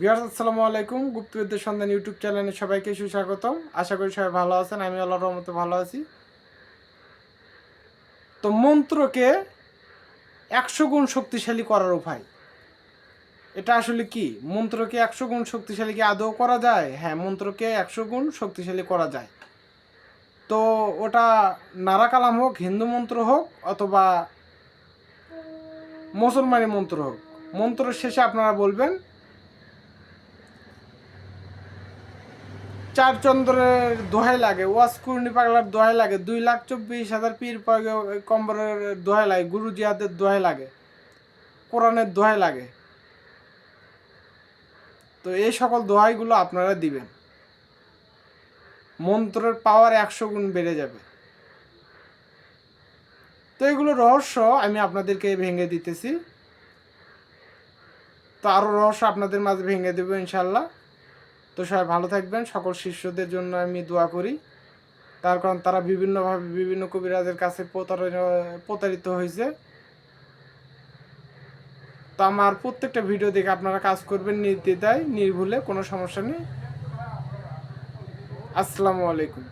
বিহার আসসালামু আলাইকুম। গুপ্তবিদ্যার সন্ধান ইউটিউব চ্যানেলে সবাইকে সুস্বাগতম। আশা করি সবাই ভালো আছেন, আমি আল্লাহর রহমতে ভালো আছি। তো মন্ত্রকে একশো গুণ শক্তিশালী করার উপায়। এটা আসলে কি? মন্ত্রকে একশো গুণ শক্তিশালী কি আদৌ করা যায়? হ্যাঁ মন্ত্রকে একশো গুণ শক্তিশালী করা যায়। তো ওটা নারা কালাম হোক, হিন্দু মন্ত্র হোক, অথবা মুসলমানি মন্ত্র হোক, মন্ত্রের শেষে আপনারা বলবেন চার চন্দ্রের দোহাই লাগে কুর্নি পাগলার দোহাই লাগে, দুই লাখ চব্বিশ হাজার পীর পয়গ- কম্বরের দোহাই লাগে, গুরু জিয়াদের দোহাই লাগে, কোরআনের দোহাই লাগে। তো এই সকল দোহাইগুলো আপনারা দিবেন। মন্ত্রের পাওয়ার একশো গুণ বেড়ে যাবে। তো এগুলো রহস্য আমি আপনাদেরকে ভেঙে দিতেছি। তো আরও রহস্য আপনাদের মাঝে ভেঙে দেবো ইনশাল্লাহ। তো সবাই ভালো থাকবেন। সকল শিষ্যদের জন্য আমি দোয়া করি। তার কারণ তারা বিভিন্নভাবে বিভিন্ন কবিরাজের কাছে প্রতারিত হয়েছে। তো আমার প্রত্যেকটা ভিডিও দেখে আপনারা কাজ করবেন নির্দ্বিধায়, নির্ভুলে, কোনো সমস্যা নেই। আসসালামু আলাইকুম।